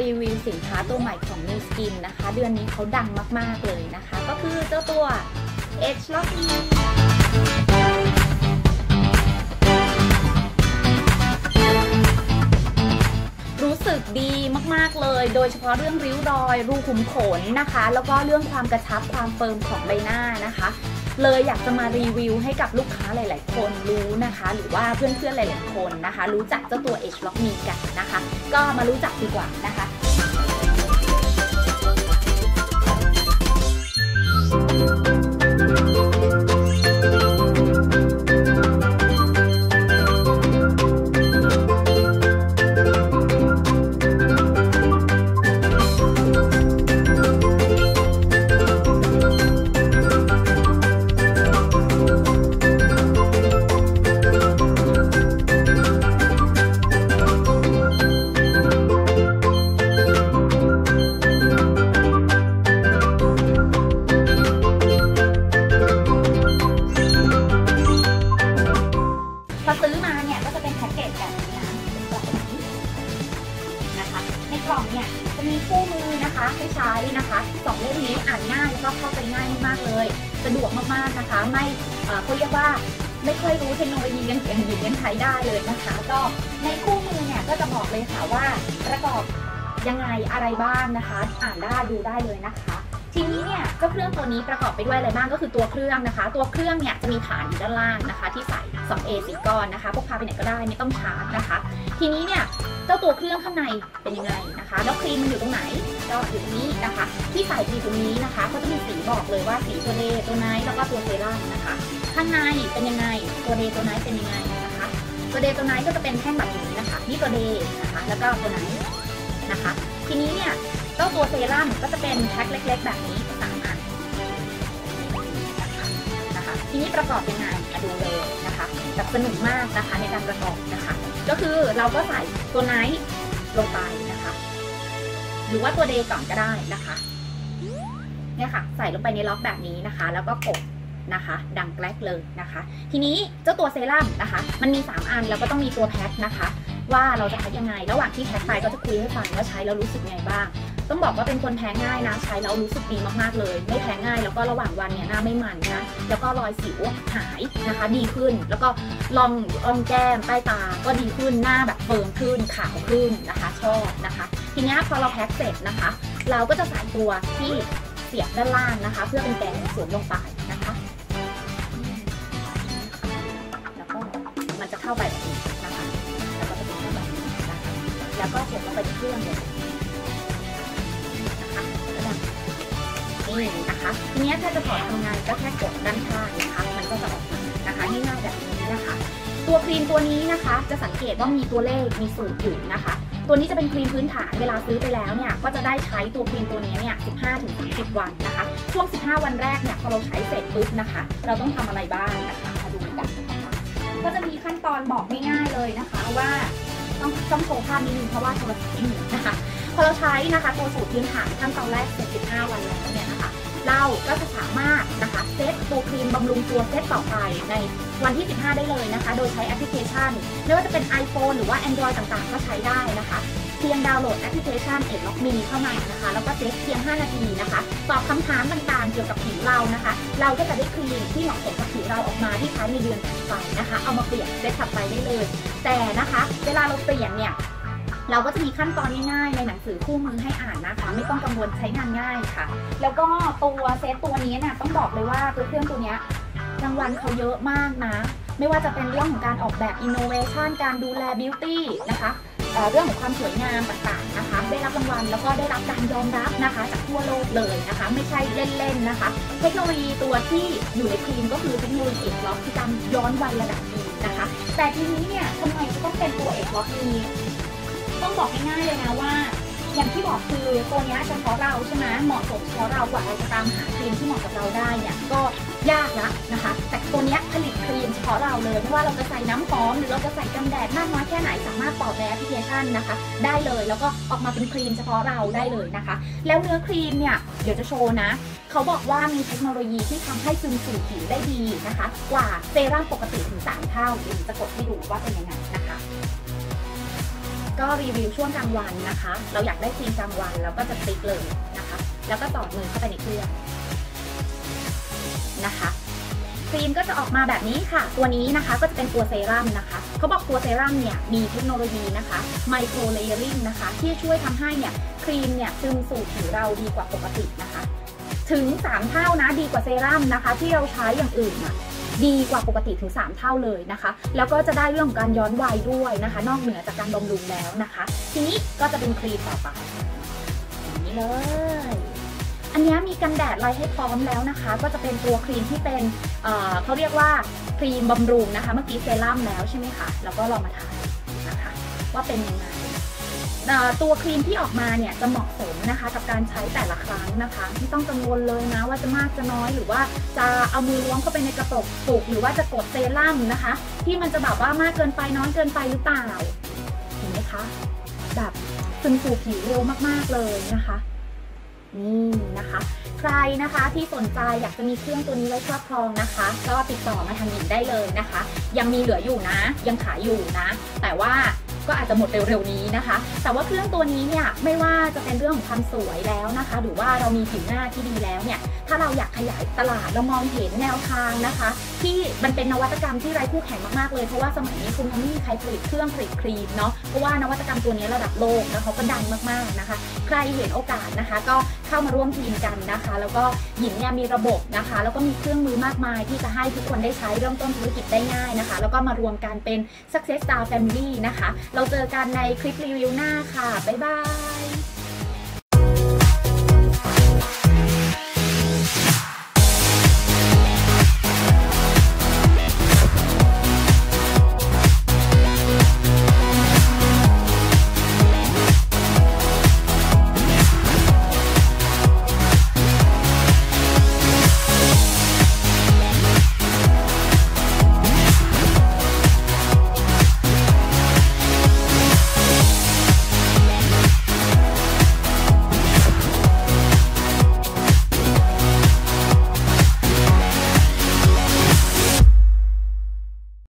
รีวิวสินค้าตัวใหม่ของ New Skin นะคะ เดือนนี้เขาดังมาก ๆ เลยนะคะ ก็คือเจ้าตัว Edge Lock รู้สึกดีมาก ๆ เลย โดยเฉพาะเรื่องริ้วรอย รูขุมขนนะคะ แล้วก็เรื่องความกระชับความเฟิร์มของใบหน้านะคะ เลยอยากจะมารีวิวให้กับลูกค้าหลาย ๆ คนรู้นะคะ หรือว่าเพื่อนๆหลาย ๆ คนนะคะ รู้จักเจ้าตัว H Lock Me กันนะคะ ก็มารู้จักดีกว่านะคะานง่ายแล้วก็เข้าใจง่ายมากๆเลย สะดวกมากๆนะคะ ไม่เขาเรียกว่าไม่ค่อยรู้เทคโนโลยีกันอย่างหญิงยังใช้ได้เลยนะคะ ก็ในคู่มือเนี่ยก็จะบอกเลยค่ะว่าประกอบยังไงอะไรบ้างนะคะ อ่านได้ดูได้เลยนะคะทีนี้เนี่ยเจ้าเครื่องตัวนี้ประกอบไปด้วยอะไรบ้างก็คือตัวเครื่องนะคะ ตัวเครื่องเนี่ยจะมีฐานอยู่ด้านล่างนะคะ 2A สีก้อนนะคะพกพาไปไหนก็ได้ไม่ต้องชาร์จนะคะ ทีนี้เนี่ยเจ้าตัวเครื่องข้างในเป็นยังไงนะคะ แล้วครีมมันอยู่ตรงไหนก็อยู่ตรงนี้นะคะ ที่ใส่อยู่ตรงนี้นะคะเขาจะมีสีบอกเลยว่าสีตัวเดย์ตัวไนท์แล้วก็ตัวเซรั่มนะคะ ข้างในเป็นยังไงตัวเดย์ตัวไนท์เป็นยังไงนะคะ ตัวเดย์ตัวไนท์ก็จะเป็นแท่งแบบนี้นะคะนี่ตัวเดย์นะคะ แล้วก็ตัวไนท์นะคะ ทีนี้เนี่ยเจ้าตัวเซรั่มก็จะเป็นแพ็คเล็ก ๆ แบบนี้ ทีนี้ประกอบยังไงมาดูเลยนะคะแบบสนุกมากนะคะในการประกอบนะคะ ก็คือเราก็ใส่ตัวไนท์ลงไปนะคะ หรือว่าตัวเดย์ก่อนก็ได้นะคะเนี่ยค่ะ ใส่ลงไปในล็อกแบบนี้นะคะ แล้วก็กดนะคะ ดังแกลกเลยนะคะ ทีนี้เจ้าตัวเซรั่มนะคะ มันมี 3 อันแล้วก็ต้องมีตัวแพ็คนะคะ ว่าเราจะใช้ยังไง ระหว่างที่แพ็คไปก็จะคุยให้ฟังว่าใช้แล้วรู้สึกไงบ้าง ต้องบอกว่าเป็นคนแพ้ง่ายนะ ใช้แล้วรู้สึกดีมากๆเลย ไม่แพ้ง่ายแล้วก็ระหว่างวันเนี่ยหน้าไม่มันนะ แล้วก็รอยสิวหายนะคะ ดีขึ้น แล้วก็ลองลองแก้มใต้ตา ก็ดีขึ้นหน้าแบบเฟิร์มขึ้นขาวขึ้นนะคะชอบนะคะ ทีนี้พอเราแพ็คเสร็จนะคะ เราก็จะใส่ตัวที่เสียบด้านล่างนะคะ เพื่อเป็นแกนสวมลงไปนะคะแล้วก็มันจะเข้าไปแบบนี้นะคะ แล้วก็จะเป็นเข้าแบบนี้นะคะแล้วก็เสียบลงไปที่เครื่องเลย นี่นะคะทีนี้ถ้าจะถอดทำงานก็แค่กดด้านข้างนะคะ มันก็จะออกมานะคะง่ายๆแบบนี้นะคะ ตัวครีมตัวนี้นะคะ จะสังเกตว่ามีตัวเลขมีสูตรอยู่นะคะ ตัวนี้จะเป็นครีมพื้นฐานเวลาซื้อไปแล้วเนี่ยก็จะได้ใช้ตัวครีมตัวนี้เนี่ย 15-30 วันนะคะ ช่วง 15 วันแรกเนี่ยพอเราใช้เสร็จปุ๊บนะคะ เราต้องทำอะไรบ้างนะคะมาดูกันนะคะก็จะมีขั้นตอนบอกง่ายๆเลยนะคะว่าต้องต้องโชว์ภาพนิดนึงเพราะว่าโทรศัพท์ไม่มีนะคะ พอเราใช้นะคะตัวสูตรพื้นฐานขั้นตอนแรกเสร็จ15วันแล้วเนี่ยนะคะ เราก็จะสามารถนะคะเซตตัวครีมบำรุงตัวเซตต่อไปในวันที่ 15 ได้เลยนะคะ โดยใช้แอปพลิเคชันไม่ว่าจะเป็น iPhone หรือว่า Android ต่างๆ ก็ใช้ได้นะคะเพียงดาวน์โหลดแอปพลิเคชันเอ็ดล็อกมีเข้ามานะคะ แล้วก็เซตเพียง 5 นาทีนะคะ ตอบคำถามต่างๆ เกี่ยวกับผิวเรานะคะ เราก็จะได้ครีมที่เหมาะสมกับผิวเราออกมาที่ใช้ในเดือนถัดไปนะคะ เอามาเปลี่ยนเซตถัดไปได้เลย แต่นะคะ เวลาเราเปลี่ยนเนี่ย เราก็จะมีขั้นตอนง่ายๆ ในหนังสือคู่มือให้อ่านนะคะ ไม่ต้องกังวลใช้งานง่ายค่ะ แล้วก็ตัวเซตตัวนี้เนี่ยต้องบอกเลยว่าตัวเครื่องตัวนี้รางวัลเขาเยอะมากนะ ไม่ว่าจะเป็นเรื่องของการออกแบบอินโนเวชันการดูแลบิวตี้นะคะเเรื่องของความสวยงามต่างๆนะคะ ได้รับรางวัลแล้วก็ได้รับการยอมรับนะคะ จากทั่วโลกเลยนะคะ ไม่ใช่เล่นๆนะคะ เทคโนโลยีตัวที่อยู่ในครีมก็คือเทคโนโลยีเอกล็อกที่การย้อนวัยระดับหนึงนะคะ แต่ทีนี้เนี่ยทำไมจะต้องเป็นตัวเอกล็อกนี้ ต้องบอกง่ายๆเลยนะว่า อย่างที่บอกคือตัวนี้เฉพาะเราใช่ไหมเหมาะสมเฉพาะเรากว่าเราจะตามหาครีมที่เหมาะกับเราได้เนี่ยก็ยากละนะคะ แต่ตัวนี้ผลิตครีมเฉพาะเราเลยไม่ว่าเราจะใส่น้ำหอมหรือเราจะใส่กันแดดมากน้อยแค่ไหนสามารถต่อในแอปพลิเคชันนะคะ ได้เลยแล้วก็ออกมาเป็นครีมเฉพาะเราได้เลยนะคะ แล้วเนื้อครีมเนี่ยเดี๋ยวจะโชว์นะเขาบอกว่ามีเทคโนโลยีที่ทำให้ซึมสู่ผิวได้ดีนะคะ กว่าเซรั่มปกติถึง 3 เท่าเดี๋ยวจะกดให้ดูว่าเป็นยังไงนะคะ ก็รีวิวช่วงกลางวันนะคะ เราอยากได้ครีมกลางวันเราก็จะติ๊กเลยนะคะ แล้วก็ต่อมือเข้าไปในเครื่องนะคะครีมก็จะออกมาแบบนี้ค่ะ ตัวนี้นะคะก็จะเป็นตัวเซรั่มนะคะ เขาบอกตัวเซรั่มเนี่ยมีเทคโนโลยีนะคะไมโครเลเยอริงนะคะ ที่ช่วยทำให้เนี่ยครีมเนี่ยซึมสู่ผิวเราดีกว่าปกตินะคะ ถึง 3 เท่านะดีกว่าเซรั่มนะคะ ที่เราใช้อย่างอื่นอะ ดีกว่าปกติถึง 3 เท่าเลยนะคะ แล้วก็จะได้เรื่องของการย้อนวัยด้วยนะคะ นอกเหนือจากการบำรุงแล้วนะคะ ทีนี้ก็จะเป็นครีมต่อไปนี้เลย อันนี้มีกันแดดไรให้พร้อมแล้วนะคะ ก็จะเป็นตัวครีมที่เป็นเเขาเรียกว่าครีมบำรุงนะคะ เมื่อกี้เซรั่มแล้วใช่ไหมคะแล้วก็ลองมาทานะคะ ว่าเป็นยังไง ตัวครีมที่ออกมาเนี่ยจะเหมาะสมนะคะกับการใช้แต่ละครั้งนะคะไม่ต้องกังวลเลยนะว่าจะมากจะน้อยหรือว่าจะเอามือล้วงเข้าไปในกระปุกปุกหรือว่าจะกดเซรั่มนะคะ ที่มันจะแบบว่ามากเกินไปน้อยเกินไปหรือเปล่าเห็นไหมคะแบบซึมสู่ผิวเร็วมากๆเลยนะคะนี่นะคะ ใครนะคะที่สนใจอยากจะมีเครื่องตัวนี้ไว้ครอบครองนะคะ ก็ติดต่อมาทางหญิงได้เลยนะคะ ยังมีเหลืออยู่นะ ยังขายอยู่นะ แต่ว่า ก็อาจจะหมดเร็วๆนี้นะคะ แต่ว่าเครื่องตัวนี้เนี่ยไม่ว่าจะเป็นเรื่องของความสวยแล้วนะคะ หรือว่าเรามีผิวหน้าที่ดีแล้วเนี่ยถ้าเราอยากขยายตลาดเรามองเห็นแนวทางนะคะที่มันเป็นนวัตกรรมที่ไร้คู่แข่งมากๆเลย เพราะว่าสมัยนี้คุณยังไม่มีใครผลิตเครื่องผลิตครีมเนาะเพราะว่านวัตกรรมตัวนี้ระดับโลกแล้วเขาก็ดังมากๆนะคะ ใครเห็นโอกาสนะคะ ก็เข้ามาร่วมทีมกันนะคะ แล้วก็หญิงเนี่ยมีระบบนะคะ แล้วก็มีเครื่องมือมากมายที่จะให้ทุกคนได้ใช้เริ่มต้นธุรกิจได้ง่ายนะคะ แล้วก็มารวมกันเป็น Success Star Family นะคะ เราเจอกันในคลิปรีวิวหน้าค่ะบ๊ายบาย